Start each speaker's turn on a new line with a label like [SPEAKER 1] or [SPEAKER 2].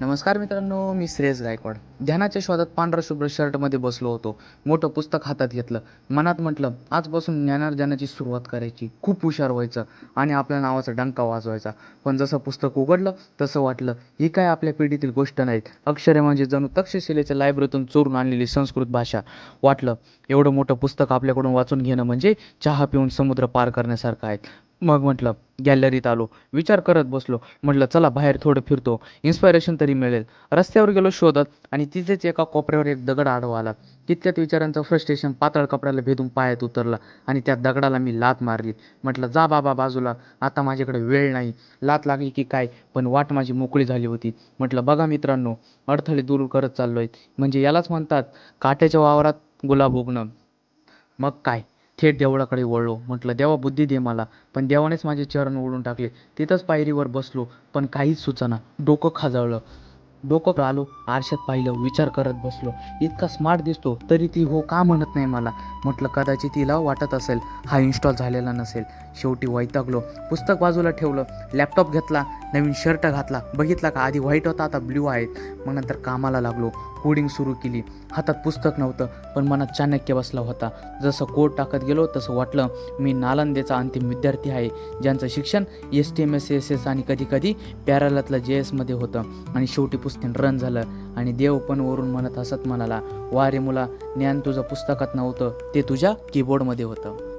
[SPEAKER 1] नमस्कार मित्रांनो मी श्रेयस गायकवाड. ध्यानाच्या शोधात पांढरा शुभ्र शर्टमध्ये बसलो होतो. मोठं पुस्तक हातात घेतलं. मनात म्हटलं आजपासून ज्ञानार्जनाची सुरुवात करायची. खूप हुशार व्हायचं आणि आपल्या नावाचा डंका वाजवायचा. पण जसं पुस्तक उघडलं तसं वाटलं. ही काय आपल्या पिढीतील गोष्ट नाहीत अक्षरे म्हणजे जणू तक्षशिलेच्या लायब्ररीतून चोरून आणलेली संस्कृत भाषा. वाटलं एवढं मोठं पुस्तक आपल्याकडून वाचून घेणं म्हणजे चहा पिऊन समुद्र पार करण्यासारखं आहे. मग म्हटलं गॅलरीत आलो. विचार करत बसलो. म्हटलं चला बाहेर थोडं फिरतो. इन्स्पायरेशन तरी मिळेल. रस्त्यावर गेलो शोधत आणि तिथेच एका कोपऱ्यावर एक दगड आडवा आला. तितक्यात विचारांचं फ्रस्ट्रेशन पातळ कपड्याला भेदून पायात उतरलं आणि त्या दगडाला मी लात मारली. म्हटलं जा बाबा बाजूला. आता माझ्याकडे वेळ नाही. लात लागली की काय? पण वाट माझी मोकळी झाली होती. म्हटलं बघा मित्रांनो अडथळे दूर करत चाललो आहे म्हणजे यालाच म्हणतात काट्याच्या वावरात गुलाब उगणं. मग काय? थेट देवळाकडे वळलो. म्हटलं देवा बुद्धी दे मला. पण देवानेच माझे चरण ओढून टाकले. तिथंच पायरीवर बसलो पण काहीच सुचना. डोकं खाजवलं डोकं आलो आरशात पाहिलं विचार करत बसलो. इतका स्मार्ट दिसतो तरी ती हो का म्हणत नाही मला? म्हटलं कदाचित तिला वाटत असेल हा इन्स्टॉल झालेला नसेल. शेवटी वैतागलो. पुस्तक बाजूला ठेवलं. लॅपटॉप घेतला. नवीन शर्ट घातला. बघितला का? आधी व्हाईट होता आता ब्ल्यू आहेत मग नंतर कामाला लागलो. कोडिंग सुरू केली. हातात पुस्तक नव्हतं पण मनात चाणक्य बसला होता. जसं कोड टाकत गेलो तसं वाटलं मी नालंदेचा अंतिम विद्यार्थी आहे ज्यांचं शिक्षण S T M S S S आणि कधीकधी पॅरालातलं जे एसमध्ये होतं. आणि शेवटी पुस्तक रन झालं. आणि देव पण वरून म्हणत हसत म्हणाला वा रे मुला ज्ञान तुझं पुस्तकात नव्हतं ते तुझ्या कीबोर्डमध्ये होतं.